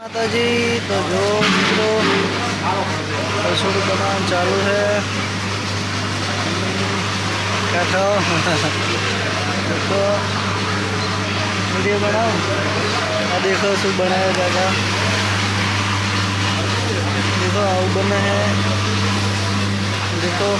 માતાજી તો જો મિત્રો રસોડું બનાવવાનું ચાલુ છે કાઢો देखो वीडियो बनाओ आ देखो શું બનાવે કાકા देखो આવું બને है देखो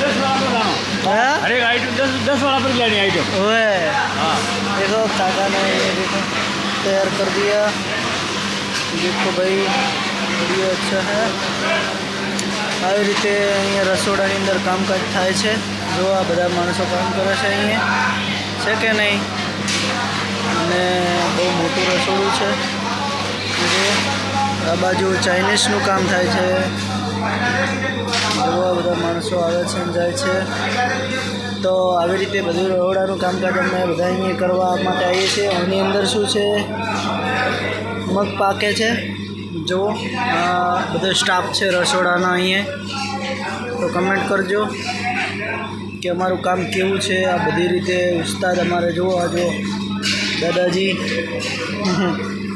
दस वाला पर लाना हाँ अरे आइटम दस दस वाला पर लेनी आइटम ओए हाँ देखो काका ने ये देखो तैयार कर दिया देखो भाई વિડીયો અચ્છા હે આવી રીતે અહીંયા રસોડાની અંદર કામકાજ થાય છે જો આ બધા માણસો કામ કરે છે અહીંયા છે કે નહીં અને બહુ મોટું રસોડું છે જે આ બાજુ ચાઇનીઝનું કામ થાય છે જો આ બધા માણસો આવે છે અને જાય છે તો આવી રીતે બધું રહોડાનું કામકાજ અમે બધા અહીંયા કરવા માટે આવીએ છીએ. એની અંદર શું છે? મગ પાકે છે. જુઓ બધો સ્ટાફ છે રસોડાનો અહીંયા. તો કમેન્ટ કરજો કે અમારું કામ કેવું છે. આ બધી રીતે ઉસ્તાદ અમારે જુઓ, આ દાદાજી.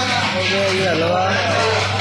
后面有人了吗